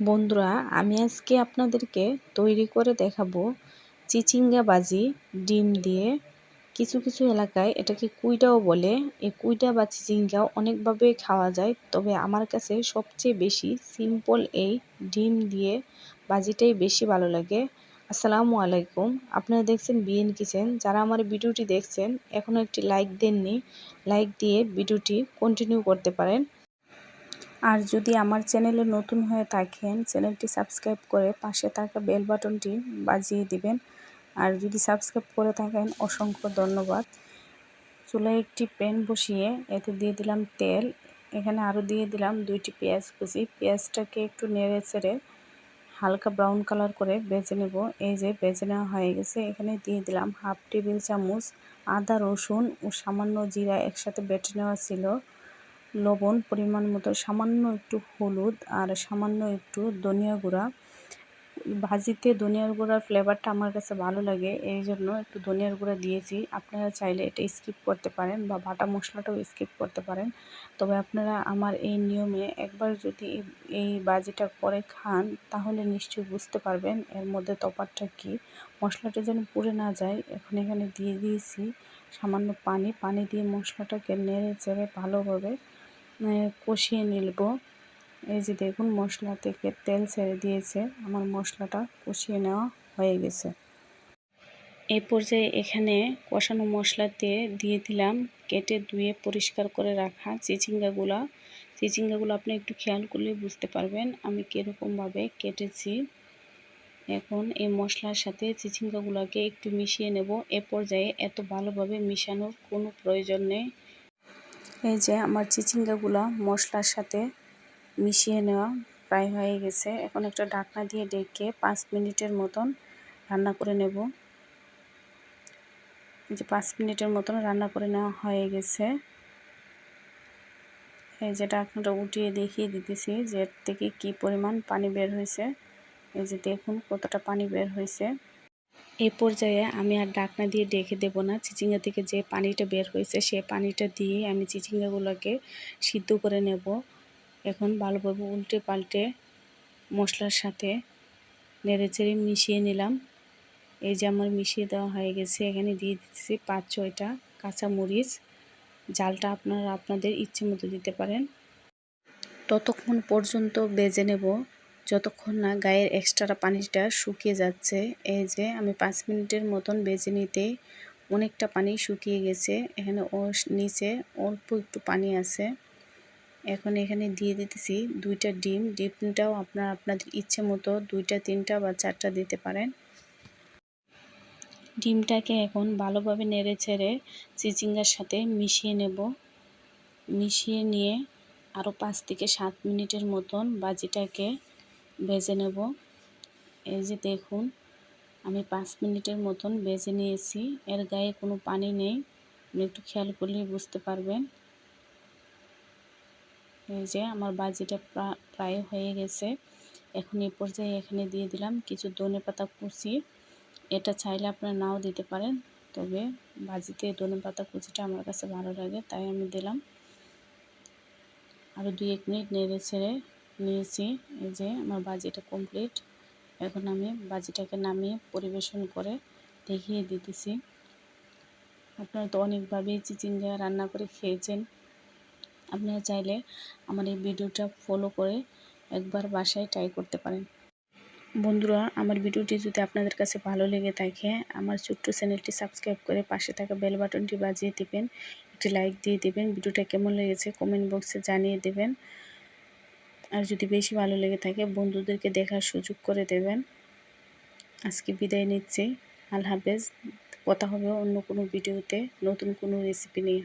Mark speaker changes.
Speaker 1: বন্ধুরা, আমি আজকে আপনাদেরকে তৈরি করে দেখাবো চিচিঙ্গা বাজি ডিম দিয়ে। কিছু কিছু এলাকায় এটাকে কুইটাও বলে। এই কুইটা বা চিচিঙ্গা অনেকভাবে খাওয়া যায়, তবে আমার কাছে সবচেয়ে বেশি সিম্পল এই ডিম দিয়ে বাজিটাই বেশি ভালো লাগে। আসসালামু আলাইকুম। আপনারা দেখছেন বিএন কিচেন। যারা আমার ভিডিওটি দেখছেন, এখনও একটি লাইক দেননি, লাইক দিয়ে ভিডিওটি কন্টিনিউ করতে পারেন। আর যদি আমার চ্যানেলে নতুন হয়ে থাকেন, চ্যানেলটি সাবস্ক্রাইব করে পাশে থাকা বেল বাটনটি বাজিয়ে দিবেন। আর যদি সাবস্ক্রাইব করে থাকেন, অসংখ্য ধন্যবাদ। চুলায় একটি প্যান বসিয়ে এতে দিয়ে দিলাম তেল। এখানে আরও দিয়ে দিলাম দুইটি পেঁয়াজ কুচি। পেঁয়াজটাকে একটু নেড়ে চেড়ে হালকা ব্রাউন কালার করে বেজে নেব। এই যে বেজে নেওয়া হয়ে গেছে, এখানে দিয়ে দিলাম হাফ টেবিল চামচ আদা রসুন ও সামান্য জিরা একসাথে বেটে নেওয়া ছিল। লবণ পরিমাণ মতো, সামান্য একটু হলুদ আর সামান্য একটু ধনিয়া গুঁড়া। ভাজিতে ধনিয়ার গুঁড়ার ফ্লেভারটা আমার কাছে ভালো লাগে, এই জন্য একটু ধনিয়ার গুঁড়া দিয়েছি। আপনারা চাইলে এটা স্কিপ করতে পারেন বা বাটা মশলাটাও স্কিপ করতে পারেন। তবে আপনারা আমার এই নিয়মে একবার যদি এই বাজিটা করে খান, তাহলে নিশ্চয়ই বুঝতে পারবেন এর মধ্যে তফাতটা কী। মশলাটা যেন পুড়ে না যায়, এখন এখানে দিয়ে দিয়েছি সামান্য পানি। পানি দিয়ে মশলাটাকে নেড়ে চেড়ে ভালোভাবে কষিয়ে নিলব। এই যে দেখুন, মশলা থেকে তেল ছেড়ে দিয়েছে। আমার মশলাটা কষিয়ে নেওয়া হয়ে গেছে। এই পর্যায়ে এখানে কষানো মশলাতে দিয়ে দিলাম। কেটে ধুয়ে পরিষ্কার করে রাখা চিচিঙ্গাগুলা। চিচিঙ্গাগুলো আপনি একটু খেয়াল করলে বুঝতে পারবেন আমি কীরকমভাবে কেটেছি। এখন এই মশলার সাথে চিচিঙ্গাগুলোকে একটু মিশিয়ে নেব। এ পর্যায়ে এত ভালোভাবে মিশানোর কোনো প্রয়োজন নেই। এই যে আমার চিচিঙ্গাগুলো মশলার সাথে মিশিয়ে নেওয়া প্রায় হয়ে গেছে। এখন একটা ঢাকনা দিয়ে ডেকে পাঁচ মিনিটের মতন রান্না করে নেব। এই যে পাঁচ মিনিটের মতন রান্না করে নেওয়া হয়ে গেছে। এই যে ঢাকনাটা উঠিয়ে দেখিয়ে দিতেছি যে এর থেকে কি পরিমাণ পানি বের হয়েছে। এই যে দেখুন কতটা পানি বের হয়েছে। এই পর্যায়ে আমি আর ডাকনা দিয়ে ডেকে দেব না। চিচিঙ্গা থেকে যে পানিটা বের হয়েছে, সে পানিটা দিয়ে আমি চিচিঙ্গাগুলোকে সিদ্ধ করে নেব। এখন ভালোভাবে উল্টে পাল্টে মশলার সাথে নেড়ে চেড়ে মিশিয়ে নিলাম। এই যে আমার মিশিয়ে দেওয়া হয়ে গেছে, এখানে দিয়ে দিচ্ছি পাঁচ ছয়টা কাঁচা মরিচ জালটা আপনারা আপনাদের ইচ্ছে মতো দিতে পারেন। ততক্ষণ পর্যন্ত বেজে নেব। যতক্ষণ না গায়ের এক্সট্রা পানিটা শুকিয়ে যাচ্ছে, এই যে আমি পাঁচ মিনিটের মতন বেজে নিতে অনেকটা পানি শুকিয়ে গেছে। এখানে ও নিচে অল্প একটু পানি আছে। এখন এখানে দিয়ে দিতেছি দুইটা ডিম। ডিমটাও আপনার, আপনাদের ইচ্ছে মতো দুইটা, তিনটা বা চারটা দিতে পারেন। ডিমটাকে এখন ভালোভাবে নেড়ে ছেড়ে চিচিঙ্গার সাথে মিশিয়ে নেব। মিশিয়ে নিয়ে আরও পাঁচ থেকে সাত মিনিটের মতন বাজিটাকে ভেজে নেব। এই যে দেখুন, আমি পাঁচ মিনিটের মতন ভেজে নিয়েছি। এর গায়ে কোনো পানি নেই। আপনি একটু খেয়াল করলেই বুঝতে পারবেন। এই যে আমার বাজিটা প্রায় হয়ে গেছে। এখন এই পর্যায়ে এখানে দিয়ে দিলাম কিছু ধনে পাতা কুচি। এটা চাইলে আপনারা নাও দিতে পারেন, তবে বাজিতে ধনে পাতা কুচিটা আমার কাছে ভালো লাগে, তাই আমি দিলাম। আরও দুই এক মিনিট নেড়ে ছেড়ে নিয়েছি। এই যে আমার বাজিটা কমপ্লিট এখন আমি বাজিটাকে নামিয়ে পরিবেশন করে দেখিয়ে দিতেছি। আপনারা তো অনেকভাবেই চিচিঙ্গা রান্না করে খেয়েছেন। আপনারা চাইলে আমার এই ভিডিওটা ফলো করে একবার বাসায় ট্রাই করতে পারেন। বন্ধুরা, আমার ভিডিওটি যদি আপনাদের কাছে ভালো লেগে থাকে, আমার ছোট্ট চ্যানেলটি সাবস্ক্রাইব করে পাশে থাকা বেল বাটনটি বাজিয়ে দেবেন। একটি লাইক দিয়ে দেবেন। ভিডিওটা কেমন লেগেছে কমেন্ট বক্সে জানিয়ে দেবেন। আর যদি বেশি ভালো লেগে থাকে, বন্ধুদেরকে দেখার সুযোগ করে দেবেন। আজকে বিদায় নিচ্ছি। আল হাফেজ। কথা হবে অন্য কোনো ভিডিওতে, নতুন কোনো রেসিপি নিয়ে।